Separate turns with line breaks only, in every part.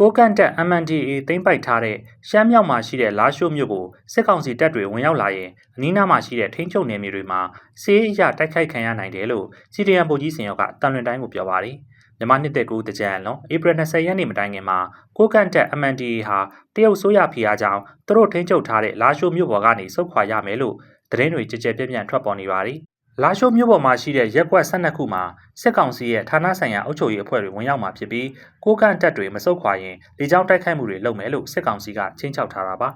ကိုကန့်တက် MNDAA သိမ်းပိုက်ထားတဲ့ရှမ်းမြောက်မှာရှိတဲ့လာရှိုးမြို့ကိုစစ်ကောင်စီတပ်တွေဝင်ရောက်လာရင်အနီးနားမှာရှိတဲ့ထိန်းချုပ်နယ်မြေတွေမှာစီးအရတိုက်ခိုက်ခံရနိုင်တယ်လို့စီဒီအမ်ဗိုလ်ကြီးစင်ရောက်ကတန်လွင်တိုင်းကိုပြောပါတယ်။မြန်မာနှစ်သက်ကူတကြံလုံးဧပြီ20ရက်နေ့မတိုင်ခင်မှာကိုကန့်တက် MNDAA ဟာတရုတ်ဆိုရဖီအားကြောင့်သူတို့ထိန်းချုပ်ထားတဲ့လာရှိုးမြို့ပေါ်ကနေစုခွာရမယ်လို့သတင်းတွေကြကြပြန့်ပြန့်ထွက်ပေါ်နေပါတယ်။ လာရှိုးမြို့ပေါ်မှာရှိတဲ့ရက်ကွက်12ခုမှာစစ်ကောင်စီရဲ့ဌာနဆိုင်ရာအုပ်ချုပ်ရေးအဖွဲ့တွေဝင်ရောက်မှာဖြစ်ပြီးကိုကန့်တပ်တွေမစုတ်ခွာရင်လေကြောင်းတိုက်ခိုက်မှုတွေလုပ်မယ်လို့စစ်ကောင်စီကချင်းချောက်ထားတာပါ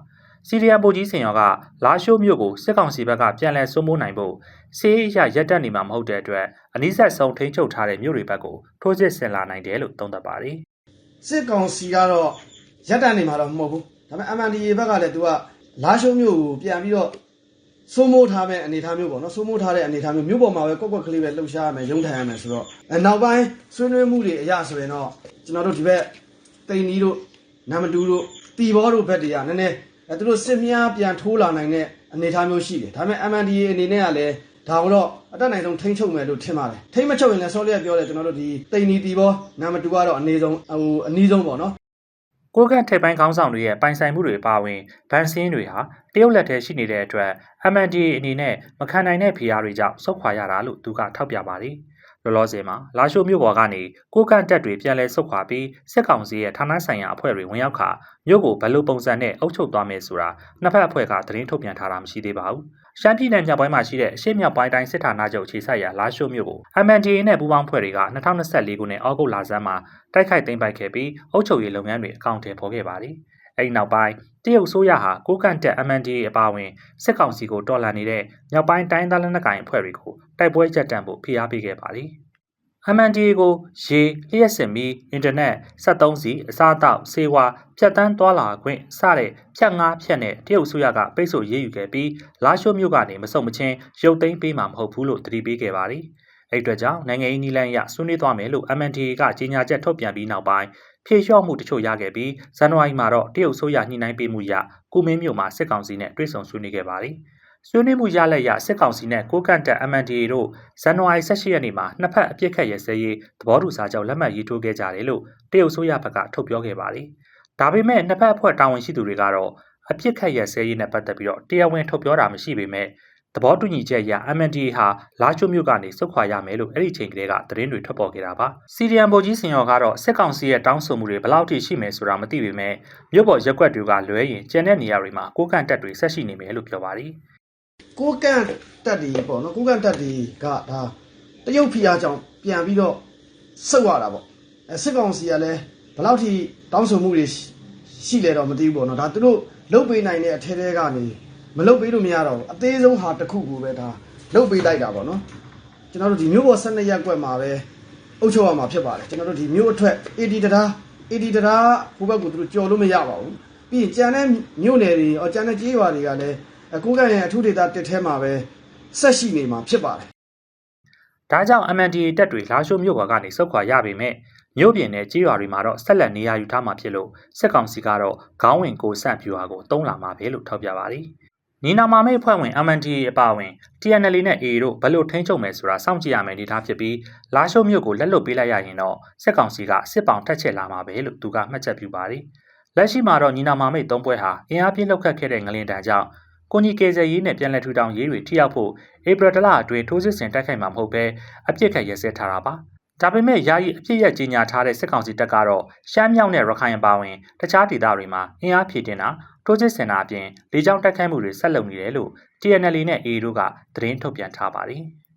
စီရီယံဗိုလ်ကြီးစင်ရောကလာရှိုးမြို့ကိုစစ်ကောင်စီဘက်ကပြန်လည်စိုးမိုးနိုင်ဖို့စီးအရရက်တက်နေမှာမဟုတ်တဲ့အတွက်အနည်းဆက်ဆုံးထိန်းချုပ်ထားတဲ့မြို့တွေဘက်ကိုထိုးစစ်ဆင်လာနိုင်တယ်လို့သုံးသပ်ပါတယ်
စစ်ကောင်စီကတော့ရက်တန်နေမှာတော့မဟုတ်ဘူးဒါပေမဲ့ MNDA ဘက်ကလည်းသူကလာရှုံးမျိုးကိုပြန်ပြီးတော့ စိုးမိုးထားမဲ့အနေအထားမျိုးပေါ့နော်စိုးမိုးထားတဲ့အနေအထားမျိုးမြို့ပေါ်မှာပဲကွက်ကွက်ကလေးပဲလှုပ်ရှားရမယ်ရုံးထိုင်ရမယ်ဆိုတော့အဲနောက်ပိုင်းဆွေးနွေးမှုတွေအရဆိုရင်တော့ကျွန်တော်တို့ဒီဘက်တိန်နီးတို့နမ်မတူတို့တီဘောတို့ဘက်တွေကနည်းနည်းအဲသူတို့စစ်မြားပြန်ထိုးလာနိုင်တဲ့အနေအထားမျိုးရှိတယ်ဒါပေမဲ့ MNDA အနေနဲ့ကလည်းဒါကိုတော့အတက်နိုင်ဆုံးထိမ့်ချုပ်မယ်လို့ထင်ပါတယ်ထိမ့်မချုပ်ရင်လည်းစောလျက်ပြောတယ်ကျွန်တော်တို့ဒီတိန်နီတီဘောနမ်မတူကတော့အနေဆုံးဟိုအနီးဆုံးပေါ့နော်
ကိုကန့်ထိပ်ပိုင်းခေါင်းဆောင်တွေရဲ့ပိုင်ဆိုင်မှုတွေပါဝင်ဗန်စင်းတွေဟာတရုတ်လက်ထဲရှိနေတဲ့အတွက် MNDA အနေနဲ့မခံနိုင်တဲ့ဖိအားတွေကြောင့်ဆုတ်ခွာရတာလို့သူကထောက်ပြပါတယ်။ လောလောဆယ်မှာလာရှိုးမြို့ပေါ်ကနေကိုကန့်တက်တွေပြန်လဲဆုတ်ခွာပြီးစစ်ကောင်စီရဲ့ဌာနဆိုင်ရာအဖွဲ့တွေဝင်ရောက်ခါမြို့ကိုဘယ်လိုပုံစံနဲ့အုပ်ချုပ်သွားမယ်ဆိုတာနှစ်ဖက်အဖွဲ့ကသတင်းထုတ်ပြန်ထားတာမရှိသေးပါဘူး။ရှမ်းပြည်နယ်မြောက်ပိုင်းမှာရှိတဲ့အရှေ့မြောက်ပိုင်းတိုင်းစစ်ဌာနချုပ်ခြေဆိုင်ရာလာရှိုးမြို့ကို MNDA နဲ့ပူးပေါင်းဖွဲ့တွေက2024ခုနှစ်ဩဂုတ်လဆန်းမှာတိုက်ခိုက်သိမ်းပိုက်ခဲ့ပြီးအုပ်ချုပ်ရေးလုပ်ငန်းတွေအကောင့်ထဲပေါ်ခဲ့ပါတယ်။အဲဒီနောက်ပိုင်း တရုတ်ဆိုရဟာကိုကန့်တက် MNDA အပါအဝင်စစ်ကောင်စီကိုတော်လှန်နေတဲ့မြောက်ပိုင်းတိုင်းသားလက်နက်ကိုင်အဖွဲ့တွေကိုတိုက်ပွဲရပ်တန့်ဖို့ဖိအားပေးခဲ့ပါတယ်။ MNDA ကိုရေလျှက်စစ်မီအင်တာနက်73စီအစားအသောက်စေဝါဖြတ်တန်းသွားလာခွင့်စတဲ့ဖြတ်ငါးဖြတ်နဲ့တရုတ်ဆိုရကပိတ်ဆို့ရေးယူခဲ့ပြီးလာရှိုးမြို့ကနေမစုံမချင်းရုပ်သိမ်းပေးမှာမဟုတ်ဘူးလို့တတိပေးခဲ့ပါတယ်။အဲ့အတွက်ကြောင့်နိုင်ငံရေးနည်းလမ်းအရဆွေးနွေးသွားမယ်လို့ MNDA ကကြေညာချက်ထုတ်ပြန်ပြီးနောက်ပိုင်း ဖြေလျှော့မှုတချို့ရခဲ့ပြီးဇန်နဝါရီမှာတော့တရုတ်ဆိုရညှိနှိုင်းပေးမှုရကုမင်းမြို့မှာစစ်ကောင်စီနဲ့တွေ့ဆုံဆွေးနွေးခဲ့ပါတယ်။ဆွေးနွေးမှုရလက်ရစစ်ကောင်စီနဲ့ကိုကန့်တက် MNDA တို့ဇန်နဝါရီ18ရက်နေ့မှာနှစ်ဖက်အပြစ်ခတ်ရစဲရေးသဘောတူစာချုပ်လက်မှတ်ရေးထိုးခဲ့ကြတယ်လို့တရုတ်ဆိုရဘက်ကထုတ်ပြောခဲ့ပါတယ်။ဒါပေမဲ့နှစ်ဖက်အဖွဲ့တာဝန်ရှိသူတွေကတော့အပြစ်ခတ်ရစဲရေးနဲ့ပတ်သက်ပြီးတော့တရားဝင်ထုတ်ပြောတာမရှိပေမဲ့ သဘောတူညီချက်အရ MNDA ဟာလာချိုမြို့ကနေစုခွာရမယ်လို့အဲ့ဒီချိန်ကလေးကသတင်းတွေထွက်ပေါ်ခဲ့တာပါ။ CDM ဗိုလ်ကြီးစင်ရောကတော့စစ်ကောင်စီရဲ့တောင်းဆိုမှုတွေဘယ်လောက်ထိရှိမယ်ဆိုတာမသိပေမဲ့မြို့ပေါ်ရက်ွက်တွေကလွဲရင်ကျန်တဲ့နေရာတွေမှာကိုကန့်တက်တွေဆက်ရှိနေမယ်လို့ပြောပါတယ်။
ကိုကန့်တက်တွေပေါ့နော်ကိုကန့်တက်တွေကဒါတရုတ်ဖီအားကြောင့်ပြန်ပြီးတော့ဆုတ်ရတာပေါ့အဲစစ်ကောင်စီကလည်းဘယ်လောက်ထိတောင်းဆိုမှုတွေရှိလဲတော့မသိဘူးပေါ့နော်ဒါသူတို့လုတ်ပေးနိုင်တဲ့အထဲထဲကနေ မလုတ်ပေးလို့မရတော့ဘူးအသေးဆုံးဟာတစ်ခုကိုပဲဒါလုတ်ပေးလိုက်တာပေါ့နော်ကျွန်တော်တို့ဒီမြို့ပေါ်12ရက်ကွက်မှာပဲအုပ်ချုပ်ရမှာဖြစ်ပါတယ်ကျွန်တော်တို့ဒီမြို့အထွက် AD တရား AD တရားဟိုဘက်ကိုသူတို့ကြော်လို့မရပါဘူးပြီးရင်ကြံတဲ့မြို့နယ်တွေအော်ကြံတဲ့ကြေးရွာတွေကလည်းအကူကရဲ့အထူးဒေတာတစ်ထဲမှာပဲဆက်ရှိနေမှာဖြစ်ပါတယ်
ဒါကြောင့် MNDA တက်တွေလာရှိုးမြို့ပေါ်ကနေစုတ်ခွာရပေမဲ့မြို့ပြင်နဲ့ကြေးရွာတွေမှာတော့ဆက်လက်နေရာယူထားမှာဖြစ်လို့စစ်ကောင်စီကတော့ခေါင်းဝင်ကိုဆန့်ပြူဟာကိုတုံးလာမှာပဲလို့ထောက်ပြပါတယ်။ နီနာမာမိတ်အဖွဲ့ဝင် MNDA အပါအဝင် TNL နဲ့ AA တို့ဘယ်လိုထိန်းချုပ်မယ်ဆိုတာစောင့်ကြည့်ရမယ်အနေထားဖြစ်ပြီးလာရှိုးမြို့ကိုလက်လွတ်ပေးလိုက်ရရင်တော့စစ်ကောင်စီကစစ်ပောင်ထက်ချက်လာမှာပဲလို့သူကမှတ်ချက်ပြုပါတယ်။လက်ရှိမှာတော့ညီနာမာမိတ်သုံးပွဲဟာအင်အားပြင်းလောက်ခတ်ခဲ့တဲ့ငလင်တန်ကြောင့်ကိုကြီးကေဇယ်ရေးနဲ့ပြန်လည်ထူထောင်ရေးတွေထိရောက်ဖို့ဧပြီလအတွင်းထိုးစစ်ဆင်တိုက်ခိုက်မှာမဟုတ်ဘဲအပြစ်ခတ်ရဲစဲထားတာပါ။ ဒါပေမဲ့ယာယီအပြစ်ရက်ကြီးညာထားတဲ့စစ်ကောင်စီတပ်ကတော့ရှမ်းမြောက်နဲ့ရခိုင်အပါအဝင်တခြားဒေသတွေမှာအင်အားဖြည့်တင်တာထိုးစစ်ဆင်တာအပြင်လေကြောင်းတိုက်ခိုက်မှုတွေဆက်လုပ်နေတယ်လို့ TNL နဲ့ AA တို့ကသတင်းထုတ်ပြန်ထားပါတယ်။